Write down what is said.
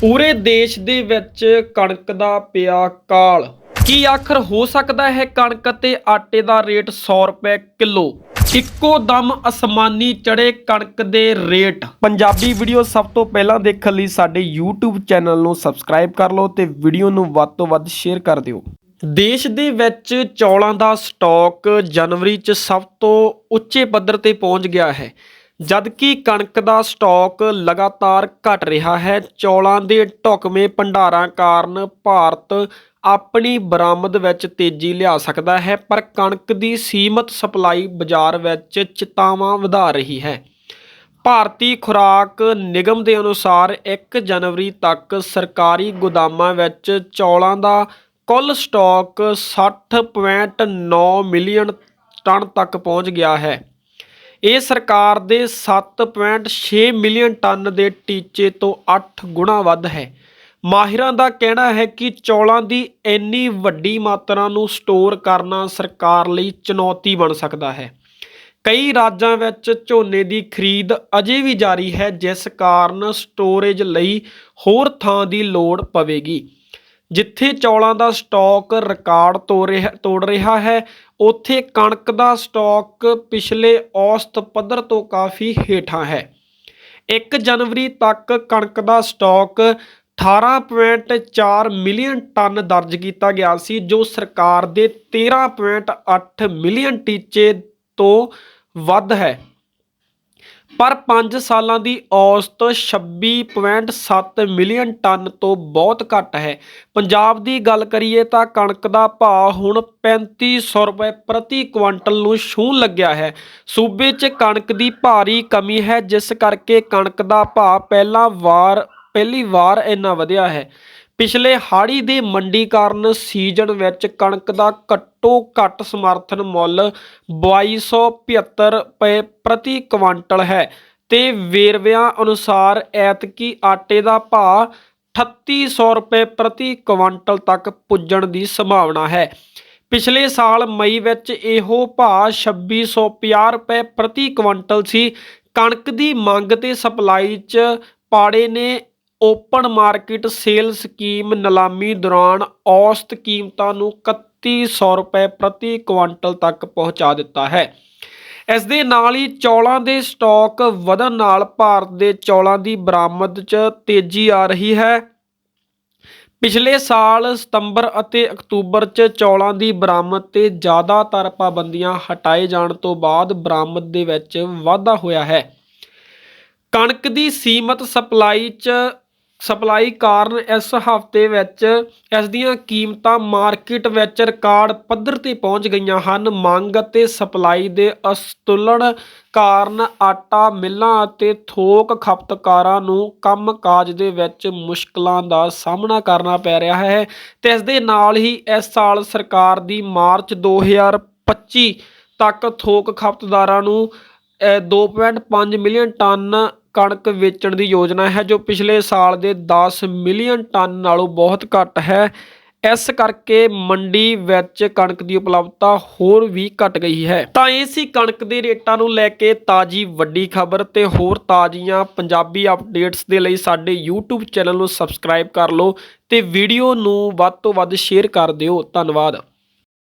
ਪੂਰੇ ਦੇਸ਼ ਦੇ ਵਿੱਚ ਕਣਕ ਦਾ ਪਿਆ ਕਾਲ। ਕੀ ਆਖਰ ਹੋ ਸਕਦਾ ਹੈ ਕਣਕ ਅਤੇ ਆਟੇ ਦਾ ਰੇਟ 100 ਰੁਪਏ ਕਿਲੋ? ਇੱਕੋ ਦਮ ਅਸਮਾਨੀ ਚੜੇ ਕਣਕ ਦੇ ਰੇਟ। ਪੰਜਾਬੀ ਵੀਡੀਓ ਸਭ ਤੋਂ ਪਹਿਲਾਂ ਦੇਖਣ ਲਈ ਸਾਡੇ YouTube ਚੈਨਲ ਨੂੰ ਸਬਸਕ੍ਰਾਈਬ ਕਰ ਲਓ ਤੇ ਵੀਡੀਓ ਨੂੰ ਵੱਧ ਤੋਂ ਵੱਧ ਸ਼ੇਅਰ ਕਰ ਦਿਓ। ਦੇਸ਼ ਦੇ ਵਿੱਚ ਚੌਲਾਂ ਦਾ ਸਟਾਕ ਜਨਵਰੀ 'ਚ ਸਭ ਤੋਂ ਉੱਚੇ ਪੱਧਰ ਤੇ ਪਹੁੰਚ ਗਿਆ ਹੈ। ਜਦਕਿ ਕਣਕ ਦਾ ਸਟਾਕ ਲਗਾਤਾਰ ਘਟ ਰਿਹਾ ਹੈ, ਚੌਲਾਂ ਦੇ ਢੁਕਵੇਂ ਭੰਡਾਰਾਂ ਕਾਰਨ ਭਾਰਤ ਆਪਣੀ ਬਰਾਮਦ ਵਿੱਚ ਤੇਜ਼ੀ ਲਿਆ ਸਕਦਾ ਹੈ, ਪਰ ਕਣਕ ਦੀ ਸੀਮਤ ਸਪਲਾਈ ਬਾਜ਼ਾਰ ਵਿੱਚ ਚਿਤਾਵਾਂ ਵਧਾ ਰਹੀ ਹੈ। ਭਾਰਤੀ ਖੁਰਾਕ ਨਿਗਮ ਦੇ ਅਨੁਸਾਰ 1 ਜਨਵਰੀ ਤੱਕ ਸਰਕਾਰੀ ਗੋਦਾਮਾਂ ਵਿੱਚ ਚੌਲਾਂ ਦਾ ਕੁੱਲ ਸਟਾਕ 60.9 ਮਿਲੀਅਨ ਟਨ ਤੱਕ ਪਹੁੰਚ ਗਿਆ ਹੈ। ਇਹ ਸਰਕਾਰ ਦੇ 7.6 ਮਿਲੀਅਨ ਟਨ ਦੇ ਟੀਚੇ ਤੋਂ 8 ਗੁਣਾ ਵੱਧ ਹੈ। ਮਾਹਿਰਾਂ ਦਾ ਕਹਿਣਾ ਹੈ ਕਿ ਚੌਲਾਂ ਦੀ ਇੰਨੀ ਵੱਡੀ ਮਾਤਰਾ ਨੂੰ ਸਟੋਰ ਕਰਨਾ ਸਰਕਾਰ ਲਈ ਚੁਣੌਤੀ ਬਣ ਸਕਦਾ ਹੈ। ਕਈ ਰਾਜਾਂ ਵਿੱਚ ਝੋਨੇ ਦੀ ਖਰੀਦ ਅਜੇ ਵੀ ਜਾਰੀ ਹੈ, ਜਿਸ ਕਾਰਨ ਸਟੋਰੇਜ ਲਈ ਹੋਰ ਥਾਂ ਦੀ ਲੋੜ ਪਵੇਗੀ। ਜਿੱਥੇ ਚੌਲਾਂ ਦਾ ਸਟਾਕ ਰਿਕਾਰਡ ਤੋੜ ਰਿਹਾ ਤੋੜ ਰਿਹਾ ਹੈ, ਉੱਥੇ ਕਣਕ ਦਾ ਸਟਾਕ ਪਿਛਲੇ ਔਸਤ ਪੱਧਰ ਤੋਂ ਕਾਫੀ ਹੇਠਾਂ ਹੈ। 1 ਜਨਵਰੀ ਤੱਕ ਕਣਕ ਦਾ ਸਟਾਕ 18.4 ਮਿਲੀਅਨ ਟਨ ਦਰਜ ਕੀਤਾ ਗਿਆ ਸੀ, ਜੋ ਸਰਕਾਰ ਦੇ 13.8 ਮਿਲੀਅਨ ਟੀਚੇ ਤੋਂ ਵੱਧ ਹੈ। ਪਰ 5 ਸਾਲਾਂ ਦੀ ਔਸਤ 26.7 ਮਿਲੀਅਨ ਟਨ ਤੋਂ ਬਹੁਤ ਘੱਟ ਹੈ। ਪੰਜਾਬ ਦੀ ਗੱਲ ਕਰੀਏ ਤਾਂ ਕਣਕ ਦਾ ਭਾਅ ਹੁਣ 3500 ਰੁਪਏ ਪ੍ਰਤੀ ਕੁਇੰਟਲ ਨੂੰ ਛੂਹਣ ਲੱਗਿਆ ਹੈ। ਸੂਬੇ 'ਚ ਕਣਕ ਦੀ ਭਾਰੀ ਕਮੀ ਹੈ, ਜਿਸ ਕਰਕੇ ਕਣਕ ਦਾ ਭਾਅ ਪਹਿਲਾ ਵਾਰ ਪਹਿਲੀ ਵਾਰ ਇੰਨਾ ਵਧਿਆ ਹੈ। ਪਿਛਲੇ ਹਾੜੀ ਦੇ ਮੰਡੀ ਕਾਰਨ ਸੀਜ਼ਨ ਵਿੱਚ ਕਣਕ ਦਾ ਘੱਟੋ ਘੱਟ ਸਮਰਥਨ ਮੁੱਲ 2275 ਰੁਪਏ ਪ੍ਰਤੀ ਕੁਆਂਟਲ ਹੈ ਤੇ ਵੇਰਵਿਆਂ ਅਨੁਸਾਰ ਐਤਕੀ ਆਟੇ ਦਾ ਭਾਅ 3800 ਰੁਪਏ ਪ੍ਰਤੀ ਕੁਆਂਟਲ ਤੱਕ ਪੁੱਜਣ ਦੀ ਸੰਭਾਵਨਾ ਹੈ। ਪਿਛਲੇ ਸਾਲ ਮਈ ਵਿੱਚ ਇਹੋ ਭਾਅ 2650 ਰੁਪਏ ਪ੍ਰਤੀ ਕੁਇੰਟਲ ਸੀ। ਕਣਕ ਦੀ ਮੰਗ ਤੇ ਸਪਲਾਈ 'ਚ ਪਾੜੇ ਨੇ ਓਪਨ ਮਾਰਕੀਟ ਸੇਲ ਸਕੀਮ ਨਿਲਾਮੀ ਦੌਰਾਨ ਔਸਤ ਕੀਮਤਾਂ ਨੂੰ 3100 ਰੁਪਏ ਪ੍ਰਤੀ ਕੁਇੰਟਲ ਤੱਕ ਪਹੁੰਚਾ ਦਿੱਤਾ ਹੈ। ਇਸ ਦੇ ਨਾਲ ਹੀ ਚੌਲਾਂ ਦੇ ਸਟਾਕ ਵਧਣ ਨਾਲ ਭਾਰਤ ਦੇ ਚੌਲਾਂ ਦੀ ਬਰਾਮਦ 'ਚ ਤੇਜ਼ੀ ਆ ਰਹੀ ਹੈ। ਪਿਛਲੇ ਸਾਲ ਸਤੰਬਰ ਅਤੇ ਅਕਤੂਬਰ 'ਚ ਚੌਲਾਂ ਦੀ ਬਰਾਮਦ ਤੇ ਜ਼ਿਆਦਾਤਰ ਪਾਬੰਦੀਆਂ ਹਟਾਏ ਜਾਣ ਤੋਂ ਬਾਅਦ ਬਰਾਮਦ ਦੇ ਵਿੱਚ ਵਾਧਾ ਹੋਇਆ ਹੈ। ਕਣਕ ਦੀ ਸੀਮਤ ਸਪਲਾਈ 'ਚ ਸਪਲਾਈ ਕਾਰਨ ਇਸ ਹਫ਼ਤੇ ਵਿੱਚ ਇਸ ਦੀਆਂ ਕੀਮਤਾਂ ਮਾਰਕੀਟ ਵਿੱਚ ਰਿਕਾਰਡ ਪੱਧਰ ਤੇ ਪਹੁੰਚ ਗਈਆਂ ਹਨ। ਮੰਗ ਅਤੇ ਸਪਲਾਈ ਦੇ ਅਸਤੁਲਨ ਕਾਰਨ ਆਟਾ ਮਿੱਲਾਂ ਅਤੇ ਥੋਕ ਖਪਤਕਾਰਾਂ ਨੂੰ ਕੰਮਕਾਜ ਦੇ ਵਿੱਚ ਮੁਸ਼ਕਲਾਂ ਦਾ ਸਾਹਮਣਾ ਕਰਨਾ ਪੈ ਰਿਹਾ ਹੈ ਤੇ ਇਸ ਦੇ ਨਾਲ ਹੀ ਇਸ ਸਾਲ ਸਰਕਾਰ ਦੀ ਮਾਰਚ 2025 ਤੱਕ ਥੋਕ ਖਪਤਦਾਰਾਂ ਨੂੰ, ਅਹ 2.5 ਮਿਲੀਅਨ ਟਨ ਕਣਕ ਵੇਚਣ ਦੀ ਯੋਜਨਾ ਹੈ, ਜੋ ਪਿਛਲੇ ਸਾਲ ਦੇ 10 ਮਿਲੀਅਨ ਟਨ ਨਾਲੋਂ ਬਹੁਤ ਘੱਟ ਹੈ। ਇਸ ਕਰਕੇ ਮੰਡੀ ਵਿੱਚ ਕਣਕ ਦੀ ਉਪਲਬਧਤਾ ਹੋਰ ਵੀ ਘਟ ਗਈ ਹੈ। ਤਾਂ ਇਹ ਸੀ ਕਣਕ ਦੇ ਰੇਟਾਂ ਨੂੰ ਲੈ ਕੇ ਤਾਜੀ ਵੱਡੀ ਖਬਰ ਤੇ ਹੋਰ ਤਾਜ਼ੀਆਂ ਪੰਜਾਬੀ ਅਪਡੇਟਸ ਦੇ ਲਈ ਸਾਡੇ YouTube ਚੈਨਲ ਨੂੰ ਸਬਸਕ੍ਰਾਈਬ ਕਰ ਲਓ ਤੇ ਵੀਡੀਓ ਨੂੰ ਵੱਧ ਤੋਂ ਵੱਧ ਸ਼ੇਅਰ ਕਰ ਦਿਓ। ਧੰਨਵਾਦ।